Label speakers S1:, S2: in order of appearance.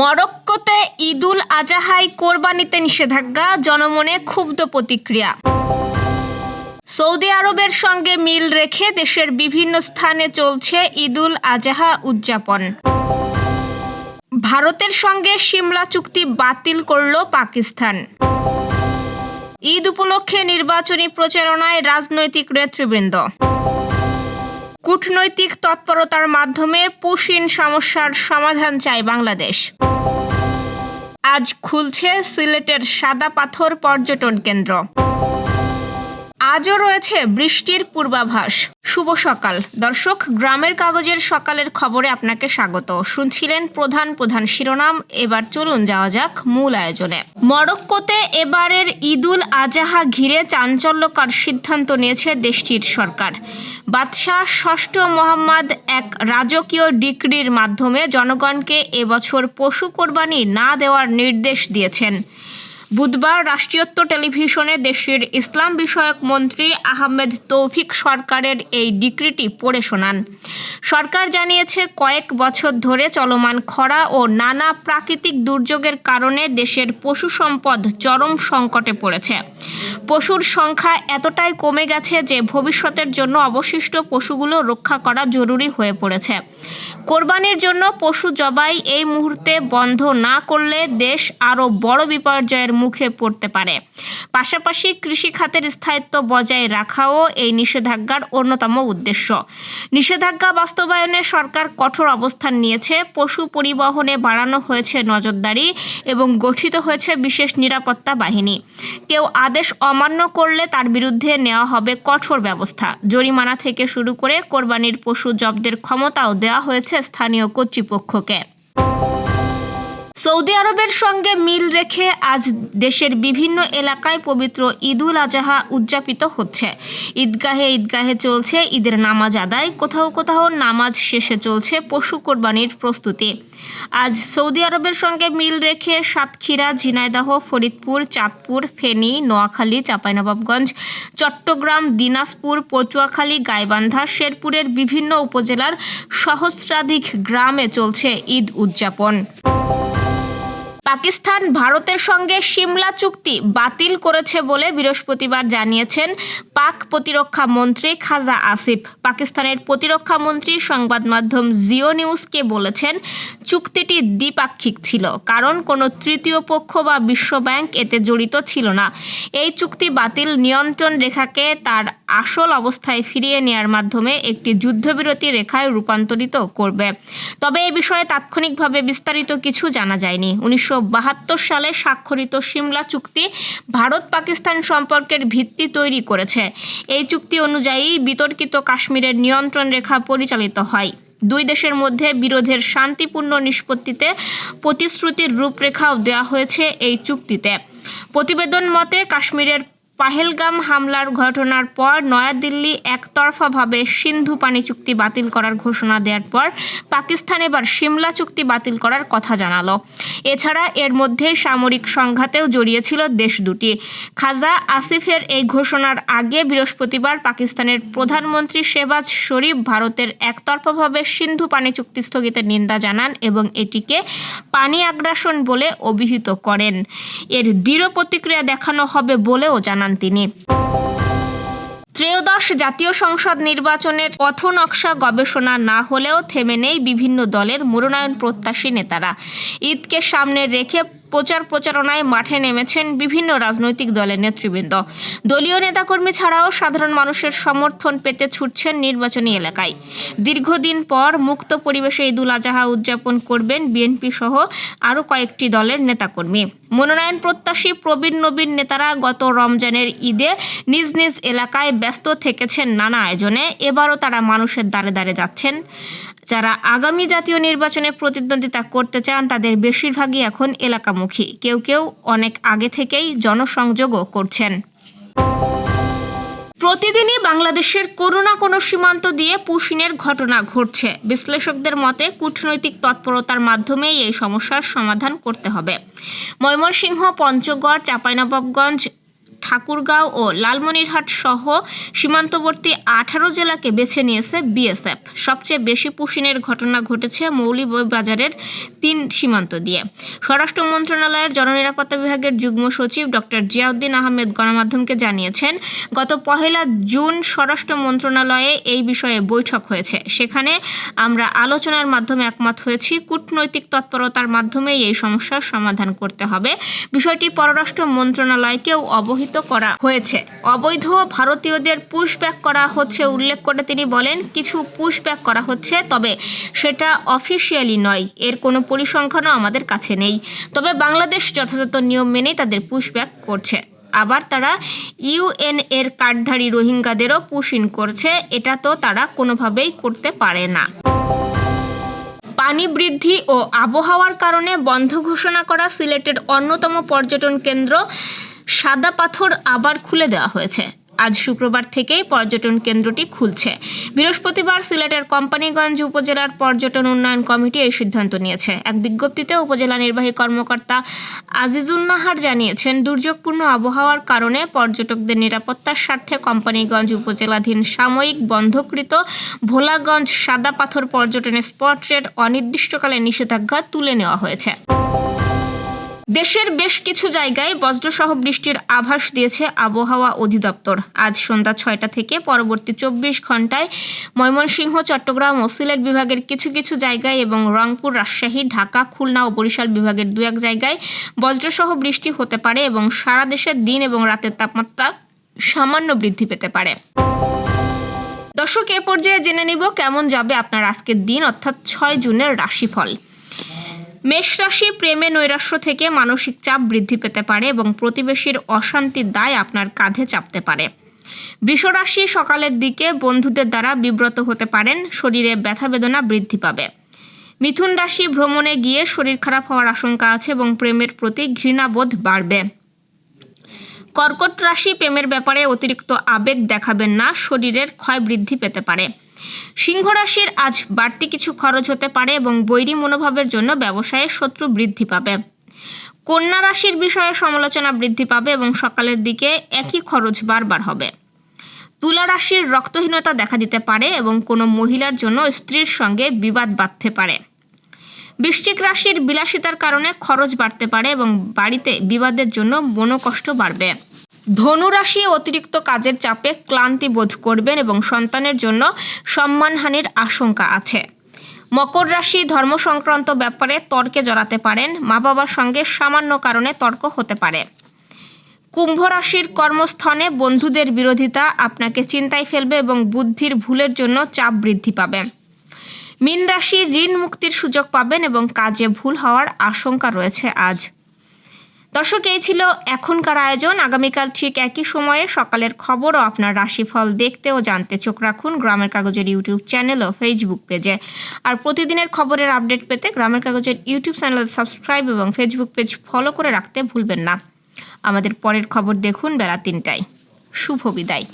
S1: মরক্কোতে ঈদুল আজাহাই কোরবানিতে নিষেধাজ্ঞা, জনমনে ক্ষুব্ধ প্রতিক্রিয়া। সৌদি আরবের সঙ্গে মিল রেখে দেশের বিভিন্ন স্থানে চলছে ঈদুল আজাহা উদযাপন। ভারতের সঙ্গে সিমলা চুক্তি বাতিল করল পাকিস্তান। ঈদ উপলক্ষে নির্বাচনী প্রচারণায় রাজনৈতিক নেতৃবৃন্দ। কূটনৈতিক তৎপরতার মাধ্যমে পুশিন সমস্যার সমাধান চায় বাংলাদেশ। আজ খুলছে সিলেটের সাদা পাথর পর্যটন কেন্দ্র। আজও রয়েছে বৃষ্টির পূর্বাভাস। শুভ সকাল। দর্শক, গ্রামের কাগজের সকালের খবরে আপনাকে স্বাগত। শুনছিলেন প্রধান প্রধান শিরোনাম, এবার চলুন যাওয়া যাক মূল আয়োজনে। মরক্কোতে এবারের ঈদুল আজাহা ঘিরে চাঞ্চল্যকর সিদ্ধান্ত নিয়েছে দেশটির সরকার। বাদশাহ ষষ্ঠ মোহাম্মদ এক রাজকীয় ডিক্রির মাধ্যমে জনগণকে এবছর পশু কোরবানি না দেওয়ার নির্দেশ দিয়েছেন। বুধবার রাষ্ট্রীয়ত্ব টেলিভিশনে দেশের ইসলাম বিষয়ক মন্ত্রী আহমেদ তৌফিক সরকারের এই ডিক্রিটি পড়ে শোনান। সরকার জানিয়েছে, কয়েক বছর ধরে চলমান খরা ও নানা প্রাকৃতিক দুর্যোগের কারণে দেশের পশু সম্পদ চরম সংকটে পড়েছে। পশুর সংখ্যা এতটাই কমে গেছে যে ভবিষ্যতের জন্য অবশিষ্ট পশুগুলো রক্ষা করা জরুরি হয়ে পড়েছে। কোরবানির জন্য পশু জবাই এই মুহূর্তে বন্ধ না করলে দেশ আরও বড় বিপর্যয়ের মুখে পড়তে পারে। পাশাপাশি কৃষি খাতের স্থায়িত্ব বজায় রাখাও এই নিষেধাজ্ঞার অন্যতম উদ্দেশ্য। নিষেধাজ্ঞা বাস্তবায়নে সরকার কঠোর অবস্থান নিয়েছে, পশু পরিবহনে বাড়ানো হয়েছে নজরদারি এবং গঠিত হয়েছে বিশেষ নিরাপত্তা বাহিনী। কেউ আদেশ অমান্য করলে তার বিরুদ্ধে নেওয়া হবে কঠোর ব্যবস্থা। জরিমানা থেকে শুরু করে কোরবানির পশু জব্দের ক্ষমতাও দেওয়া হয়েছে স্থানীয় কর্তৃপক্ষকে। সৌদি আরবের সঙ্গে মিল রেখে আজ দেশের বিভিন্ন এলাকায় পবিত্র ঈদুল আজাহা উদযাপিত হচ্ছে। ঈদগাহে ঈদগাহে চলছে ঈদের নামাজ আদায়, কোথাও কোথাও নামাজ শেষে চলছে পশু কোরবানির প্রস্তুতি। আজ সৌদি আরবের সঙ্গে মিল রেখে সাতক্ষীরা, ঝিনাইদহ, ফরিদপুর, চাঁদপুর, ফেনী, নোয়াখালী, চাঁপাইনবাবগঞ্জ, চট্টগ্রাম, দিনাজপুর, পটুয়াখালী, গাইবান্ধা, শেরপুরের বিভিন্ন উপজেলার সহস্রাধিক গ্রামে চলছে ঈদ উদযাপন। পাকিস্তান ভারতের সঙ্গে সিমলা চুক্তি বাতিল করেছে বলে বৃহস্পতিবার জানিয়েছেন পাক প্রতিরক্ষা মন্ত্রী খাজা আসিফ। পাকিস্তানের প্রতিরক্ষা মন্ত্রী সংবাদ মাধ্যম জিও নিউজকে বলেছেন, চুক্তিটি দ্বিপাক্ষিক ছিল, কারণ কোনো তৃতীয় পক্ষ বা বিশ্বব্যাংক এতে জড়িত ছিল না। এই চুক্তি বাতিল নিয়ন্ত্রণ রেখাকে তার আসল অবস্থায় ফিরিয়ে নেওয়ার মাধ্যমে একটি যুদ্ধবিরতি রেখায় রূপান্তরিত করবে। তবে এ বিষয়ে তাৎক্ষণিকভাবে বিস্তারিত কিছু জানা যায়নি। উনিশশো বাহাত্তর সালে স্বাক্ষরিত সিমলা চুক্তি ভারত পাকিস্তান সম্পর্কের ভিত্তি তৈরি করেছে। এই চুক্তি অনুযায়ী বিতর্কিত কাশ্মীরের নিয়ন্ত্রণ রেখা পরিচালিত হয়। দুই দেশের মধ্যে বিরোধের শান্তিপূর্ণ নিষ্পত্তিতে প্রতিশ্রুতির রূপরেখাও দেওয়া হয়েছে এই চুক্তিতে। প্রতিবেদন মতে, কাশ্মীরের পাহেলগাম হামলার ঘটনার পর নয়াদিল্লি একতরফাভাবে সিন্ধু পানি চুক্তি বাতিল করার ঘোষণা দেওয়ার পর পাকিস্তান এবার সিমলা চুক্তি বাতিল করার কথা জানালো। এছাড়া এর মধ্যে সামরিক সংঘাতেও জড়িয়েছিল দেশ দুটি। খাজা আসিফের এই ঘোষণার আগে বৃহস্পতিবার পাকিস্তানের প্রধানমন্ত্রী শেবাজ শরীফ ভারতের একতরফাভাবে সিন্ধু পানি চুক্তি স্থগিতের নিন্দা জানান এবং এটিকে পানি আগ্রাসন বলে অভিহিত করেন। এর দৃঢ় প্রতিক্রিয়া দেখানো হবে বলেও জানান তিনি। ত্রয়োদশ জাতীয় সংসদ নির্বাচনের পথ নকশা গবেষণা না হলেও থেমে নেই বিভিন্ন দলের মনোনয়ন প্রত্যাশী নেতারা। ঈদকে সামনে রেখে প্রচার প্রচারণায় মাঠে নেমেছেন বিভিন্ন রাজনৈতিক দলের নেতৃবৃন্দ। দলীয় নেতাকর্মী ছাড়াও সাধারণ মানুষের সমর্থন পেতে ছুটছেন নির্বাচনী এলাকায়। দীর্ঘদিন পর মুক্ত পরিবেশে ঈদুল আজহা উদযাপন করবেন বিএনপি সহ আরও কয়েকটি দলের নেতাকর্মী। মনোনয়ন প্রত্যাশী প্রবীণ নবীন নেতারা গত রমজানের ঈদে নিজ নিজ এলাকায় ব্যস্ত থেকেছেন নানা আয়োজনে। এবারও তারা মানুষের দ্বারে দ্বারে যাচ্ছেন। যারা আগামী জাতীয় নির্বাচনে প্রতিদ্বন্দ্বিতা করতে চান, তাদের বেশিরভাগই এখন এলাকামুখী। কেউ কেউ অনেক আগে থেকেই জনসংযোগও করছেন। প্রতিদিনই বাংলাদেশের কোনো না কোনো সীমান্ত দিয়ে পুশিনের ঘটনা ঘটছে। বিশ্লেষকদের মতে, কূটনৈতিক তৎপরতার মাধ্যমেই এই সমস্যার সমাধান করতে হবে। ময়মনসিংহ, পঞ্চগড়, চাঁপাইনবাবগঞ্জ ঠাকুরগাঁও ও লালমনিরহাট সহ সীমান্তবর্তী আঠারো জেলাকে বেছে নিয়েছে বিএসএফ। সবচেয়ে বেশি পুশিনের ঘটনা ঘটেছে মৌলভীবাজারের তিন সীমান্ত দিয়ে। স্বরাষ্ট্র মন্ত্রণালয়ের জননিরাপত্তা বিভাগের যুগ্ম সচিব ডক্টর জিয়াউদ্দিন আহমেদ গণমাধ্যমকে জানিয়েছেন, গত পহেলা জুন স্বরাষ্ট্র মন্ত্রণালয়ে এই বিষয়ে বৈঠক হয়েছে। সেখানে আমরা আলোচনার মাধ্যমে একমত হয়েছি, কূটনৈতিক তৎপরতার মাধ্যমে এই সমস্যার সমাধান করতে হবে। বিষয়টি পররাষ্ট্র মন্ত্রণালয়কেও অবহিত করা হয়েছে। অবৈধ ভারতীয়দের পুশব্যাক করা হচ্ছে উল্লেখ করে তিনি বলেন, কিছু পুশব্যাক করা হচ্ছে, তবে সেটা অফিসিয়ালি নয়। এর কোনো পরিসংখ্যানও আমাদের কাছে নেই। তবে বাংলাদেশ যথাযথ নিয়ম মেনেই তাদের পুশব্যাক করছে। আবার তারা ইউএন এর কার্ডধারী রোহিঙ্গাদেরও পুশিন করছে। এটা তো তারা কোনোভাবেই করতে পারে না। পানি বৃদ্ধি ও আবহাওয়ার কারণে বন্ধ ঘোষণা করা সিলেটের অন্যতম পর্যটন কেন্দ্র সাদা পাথর আবার খুলে দেওয়া হয়েছে। আজ শুক্রবার থেকেই পর্যটন কেন্দ্রটি খুলছে। বৃহস্পতিবার সিলেটের কোম্পানিগঞ্জ উপজেলার পর্যটন উন্নয়ন কমিটি এই সিদ্ধান্ত নিয়েছে। এক বিজ্ঞপ্তিতে উপজেলা নির্বাহী কর্মকর্তা আজিজুন্নাহার জানিয়েছেন, দুর্যোগপূর্ণ আবহাওয়ার কারণে পর্যটকদের নিরাপত্তার স্বার্থে কোম্পানিগঞ্জ উপজেলাধীন সাময়িক বন্ধকৃত ভোলাগঞ্জ সাদা পাথর পর্যটন স্পটের অনির্দিষ্টকালে নিষেধাজ্ঞা তুলে নেওয়া হয়েছে। দেশের বেশ কিছু জায়গায় বজ্রসহ বৃষ্টির আভাস দিয়েছে আবহাওয়া অধিদপ্তর। আজ সন্ধ্যা ছয়টা থেকে পরবর্তী চব্বিশ ঘন্টায় ময়মনসিংহ, চট্টগ্রাম ও সিলেট বিভাগের কিছু কিছু জায়গায় এবং রংপুর, রাজশাহী, ঢাকা, খুলনা ও বরিশাল বিভাগের দু এক জায়গায় বজ্রসহ বৃষ্টি হতে পারে এবং সারা দেশের দিন এবং রাতের তাপমাত্রা সামান্য বৃদ্ধি পেতে পারে। দর্শক, এ পর্যায়ে জেনে নিব কেমন যাবে আপনার আজকের দিন, অর্থাৎ ছয় জুনের রাশিফল। মেষ রাশি প্রেমে নৈরাশ্য থেকে মানসিক চাপ বৃদ্ধি পেতে পারে এবং প্রতিবেশীর অশান্তির দায় আপনার কাঁধে চাপতে পারে। বৃষরাশি সকালের দিকে বন্ধুদের দ্বারা বিব্রত হতে পারেন, শরীরে ব্যথা বেদনা বৃদ্ধি পাবে। মিথুন রাশি ভ্রমণে গিয়ে শরীর খারাপ হওয়ার আশঙ্কা আছে এবং প্রেমের প্রতি ঘৃণাবোধ বাড়বে। কর্কট রাশি প্রেমের ব্যাপারে অতিরিক্ত আবেগ দেখাবেন না, শরীরের ক্ষয় বৃদ্ধি পেতে পারে। সিংহ রাশির আজ বাড়তি কিছু খরচ হতে পারে এবং বৈরী মনোভাবের জন্য ব্যবসায়ে শত্রু বৃদ্ধি পাবে। কন্যা রাশির বিষয়ে সমালোচনা বৃদ্ধি পাবে এবং সকালের দিকে একই খরচ বারবার হবে। তুলা রাশির রক্তহীনতা দেখা দিতে পারে এবং কোনো মহিলার জন্য স্ত্রীর সঙ্গে বিবাদ বাঁধতে পারে। বৃশ্চিক রাশির বিলাসিতার কারণে খরচ বাড়তে পারে এবং বাড়িতে বিবাদের জন্য মনোকষ্ট বাড়বে। ধনু রাশি অতিরিক্ত কাজের চাপে ক্লান্তি বোধ করবেন এবং সন্তানের জন্য সম্মানহানির আশঙ্কা আছে। মকর রাশি ধর্ম সংক্রান্ত ব্যাপারে তর্কে জড়াতে পারেন মা বাবার সঙ্গে সামান্য কারণে তর্ক হতে পারে। কুম্ভ রাশির কর্মস্থানে বন্ধুদের বিরোধিতা আপনাকে চিন্তায় ফেলবে এবং বুদ্ধির ভুলের জন্য চাপ বৃদ্ধি পাবে। মীন রাশি ঋণ মুক্তির সুযোগ পাবেন এবং কাজে ভুল হওয়ার আশঙ্কা রয়েছে আজ। দর্শক, এই ছিল এখনকার আয়োজন। আগামীকাল ঠিক একই সময়ে সকালের খবর ও আপনার রাশিফল দেখতে ও জানতে চোখ রাখুন গ্রামের কাগজের ইউটিউব চ্যানেল ও ফেসবুক পেজে। আর প্রতিদিনের খবরের আপডেট পেতে গ্রামের কাগজের ইউটিউব চ্যানেল সাবস্ক্রাইব এবং ফেসবুক পেজ ফলো করে রাখতে ভুলবেন না। আমাদের পরের খবর দেখুন বেলা তিনটায়। শুভ বিদায়।